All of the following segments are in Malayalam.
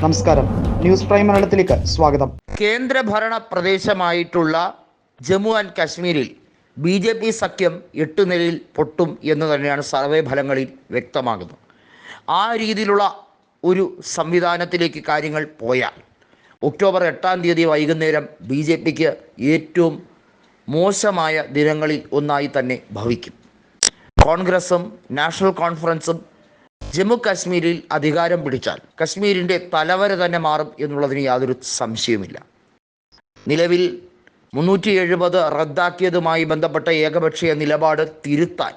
നമസ്കാരം. ന്യൂസ് പ്രൈം മലയാളത്തിലേക്ക് സ്വാഗതം. കേന്ദ്രഭരണ പ്രദേശമായിട്ടുള്ള ജമ്മു ആൻഡ് കാശ്മീരിൽ ബി ജെ പി സഖ്യം എട്ട് നിലയിൽ പൊട്ടും എന്ന് തന്നെയാണ് സർവേ ഫലങ്ങളിൽ വ്യക്തമാകുന്നത്. ആ രീതിയിലുള്ള ഒരു സംവിധാനത്തിലേക്ക് കാര്യങ്ങൾ പോയാൽ ഒക്ടോബർ എട്ടാം തീയതി വൈകുന്നേരം ബി ജെ പിക്ക് ഏറ്റവും മോശമായ ദിനങ്ങളിൽ ഒന്നായി തന്നെ ഭവിക്കും. കോൺഗ്രസും നാഷണൽ കോൺഫറൻസും ജമ്മു കാശ്മീരിൽ അധികാരം പിടിച്ചാൽ കശ്മീരിന്റെ തലവര തന്നെ മാറും എന്നുള്ളതിന് യാതൊരു സംശയവുമില്ല. നിലവിൽ മുന്നൂറ്റി എഴുപത് റദ്ദാക്കിയതുമായി ബന്ധപ്പെട്ട ഏകപക്ഷീയ നിലപാട് തിരുത്താൻ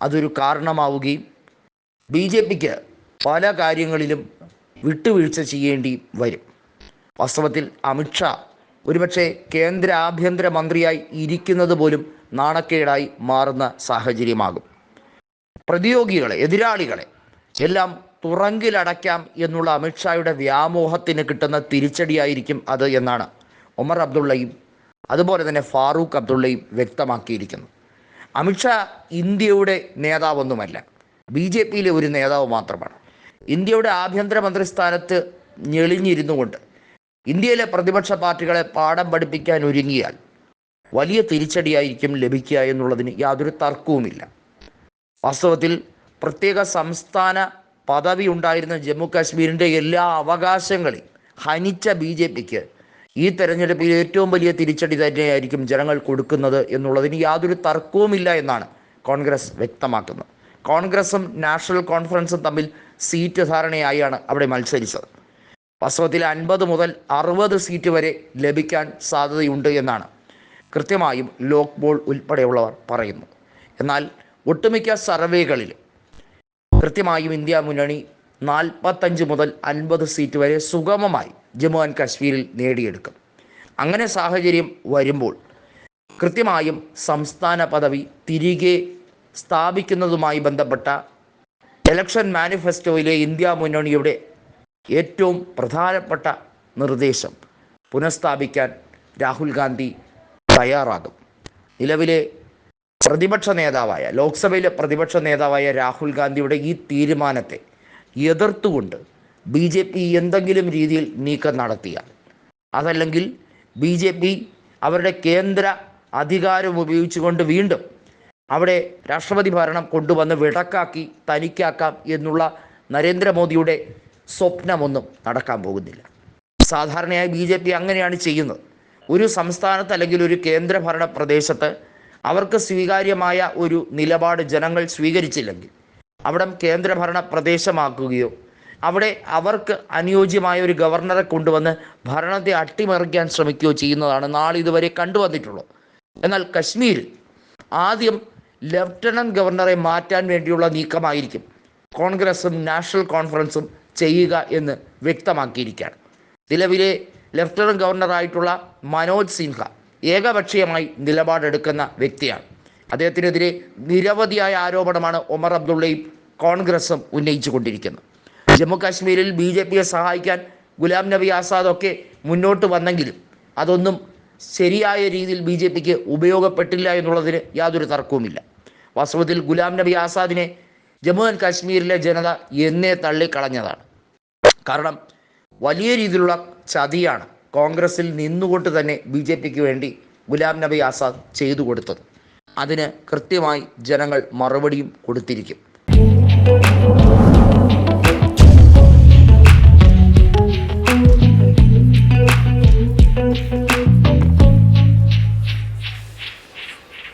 അതൊരു കാരണമാവുകയും ബി ജെ പിക്ക് പല കാര്യങ്ങളിലും വിട്ടുവീഴ്ച ചെയ്യേണ്ടി വരും. വാസ്തവത്തിൽ അമിത്ഷാ ഒരുപക്ഷെ കേന്ദ്ര ആഭ്യന്തര മന്ത്രിയായി ഇരിക്കുന്നത് പോലും നാണക്കേടായി മാറുന്ന സാഹചര്യമാകും. പ്രതിയോഗികളെ എതിരാളികളെ എല്ലാം തുറങ്കിലടയ്ക്കാം എന്നുള്ള അമിത്ഷായുടെ വ്യാമോഹത്തിന് കിട്ടുന്ന തിരിച്ചടിയായിരിക്കും അത് എന്നാണ് ഒമർ അബ്ദുള്ളയും അതുപോലെ തന്നെ ഫാറൂഖ് അബ്ദുള്ളയും വ്യക്തമാക്കിയിരിക്കുന്നു. അമിത്ഷാ ഇന്ത്യയുടെ നേതാവൊന്നുമല്ല ബി ജെ പിയിലെ ഒരു നേതാവ് മാത്രമാണ്. ഇന്ത്യയുടെ ആഭ്യന്തരമന്ത്രി സ്ഥാനത്ത് ഞെളിഞ്ഞിരുന്നു കൊണ്ട് ഇന്ത്യയിലെ പ്രതിപക്ഷ പാർട്ടികളെ പാഠം പഠിപ്പിക്കാൻ ഒരുങ്ങിയാൽ വലിയ തിരിച്ചടിയായിരിക്കും ലഭിക്കുക എന്നുള്ളതിന് യാതൊരു തർക്കവുമില്ല. വാസ്തവത്തിൽ പ്രത്യേക സംസ്ഥാന പദവി ഉണ്ടായിരുന്ന ജമ്മു കാശ്മീരിന്റെ എല്ലാ അവകാശങ്ങളെയും ഹനിച്ച ബി ജെ പിക്ക് ഈ തെരഞ്ഞെടുപ്പിൽ ഏറ്റവും വലിയ തിരിച്ചടി തന്നെയായിരിക്കും ജനങ്ങൾ കൊടുക്കുന്നത് എന്നുള്ളതിന് യാതൊരു തർക്കവുമില്ല എന്നാണ് കോൺഗ്രസ് വ്യക്തമാക്കുന്നത്. കോൺഗ്രസും നാഷണൽ കോൺഫറൻസും തമ്മിൽ സീറ്റ് ധാരണയായാണ് അവിടെ മത്സരിച്ചത്. വാസ്തവത്തിൽ അൻപത് മുതൽ അറുപത് സീറ്റ് വരെ ലഭിക്കാൻ സാധ്യതയുണ്ട് എന്നാണ് കൃത്യമായും ലോക്ബോൾ ഉൾപ്പെടെയുള്ളവർ പറയുന്നു എന്നാൽ ഒട്ടുമിക്ക സർവേകളിൽ കൃത്യമായും ഇന്ത്യ മുന്നണി നാൽപ്പത്തഞ്ച് മുതൽ അൻപത് സീറ്റ് വരെ സുഗമമായി ജമ്മു ആൻഡ് കാശ്മീരിൽ നേടിയെടുക്കും. അങ്ങനെ സാഹചര്യം വരുമ്പോൾ കൃത്യമായും സംസ്ഥാന പദവി തിരികെ സ്ഥാപിക്കുന്നതുമായി ബന്ധപ്പെട്ട ഇലക്ഷൻ മാനിഫെസ്റ്റോയിലെ ഇന്ത്യ മുന്നണിയുടെ ഏറ്റവും പ്രധാനപ്പെട്ട നിർദ്ദേശം പുനഃസ്ഥാപിക്കാൻ രാഹുൽ ഗാന്ധി തയ്യാറാകും. നിലവിലെ പ്രതിപക്ഷ നേതാവായ ലോക്സഭയിലെ പ്രതിപക്ഷ നേതാവായ രാഹുൽ ഗാന്ധിയുടെ ഈ തീരുമാനത്തെ എതിർത്തുകൊണ്ട് ബി ജെ പി എന്തെങ്കിലും രീതിയിൽ നീക്കം നടത്തിയാൽ അതല്ലെങ്കിൽ ബി ജെ പി അവരുടെ കേന്ദ്ര അധികാരം ഉപയോഗിച്ചുകൊണ്ട് വീണ്ടും അവിടെ രാഷ്ട്രപതി ഭരണം കൊണ്ടുവന്ന് വിടക്കാക്കി തനിക്കാക്കാം എന്നുള്ള നരേന്ദ്രമോദിയുടെ സ്വപ്നമൊന്നും നടക്കാൻ പോകുന്നില്ല. സാധാരണയായി ബി ജെ പി അങ്ങനെയാണ് ചെയ്യുന്നത്. ഒരു സംസ്ഥാനത്ത് അല്ലെങ്കിൽ ഒരു കേന്ദ്രഭരണ പ്രദേശത്ത് അവർക്ക് സ്വീകാര്യമായ ഒരു നിലപാട് ജനങ്ങൾ സ്വീകരിച്ചില്ലെങ്കിൽ അവിടം കേന്ദ്രഭരണ പ്രദേശമാക്കുകയോ അവിടെ അവർക്ക് അനുയോജ്യമായ ഒരു ഗവർണറെ കൊണ്ടുവന്ന് ഭരണത്തെ അട്ടിമറിക്കാൻ ശ്രമിക്കുകയോ ചെയ്യുന്നതാണ് നാളിതുവരെ കണ്ടുവന്നിട്ടുള്ളത്. എന്നാൽ കശ്മീരിൽ ആദ്യം ലഫ്റ്റനന്റ് ഗവർണറെ മാറ്റാൻ വേണ്ടിയുള്ള നീക്കമായിരിക്കും. കോൺഗ്രസും നാഷണൽ കോൺഫറൻസും ചെയ്യുക എന്ന് വ്യക്തമാക്കിയിരിക്കുകയാണ്. നിലവിലെ ലഫ്റ്റനന്റ് ഗവർണറായിട്ടുള്ള മനോജ് സിൻഹ ഏകപക്ഷീയമായി നിലപാടെടുക്കുന്ന വ്യക്തിയാണ്. അദ്ദേഹത്തിനെതിരെ നിരവധിയായ ആരോപണമാണ് ഒമർ അബ്ദുള്ളയും കോൺഗ്രസും ഉന്നയിച്ചു കൊണ്ടിരിക്കുന്നത് ജമ്മു കാശ്മീരിൽ ബി ജെ പിയെ സഹായിക്കാൻ ഗുലാം നബി ആസാദ് ഒക്കെ മുന്നോട്ട് വന്നെങ്കിലും അതൊന്നും ശരിയായ രീതിയിൽ ബി ജെ പിക്ക് ഉപയോഗപ്പെട്ടില്ല എന്നുള്ളതിന് യാതൊരു തർക്കവുമില്ല. വാസ്തവത്തിൽ ഗുലാം നബി ആസാദിനെ ജമ്മു ആൻഡ് കാശ്മീരിലെ ജനത എന്നേ തള്ളിക്കളഞ്ഞതാണ്. കാരണം വലിയ രീതിയിലുള്ള ചതിയാണ് കോൺഗ്രസിൽ നിന്നുകൊണ്ട് തന്നെ ബി ജെ പിക്ക് വേണ്ടി ഗുലാം നബി ആസാദ് ചെയ്തു കൊടുത്തത്. അതിന് കൃത്യമായി ജനങ്ങൾ മറുപടിയും കൊടുത്തിരിക്കും.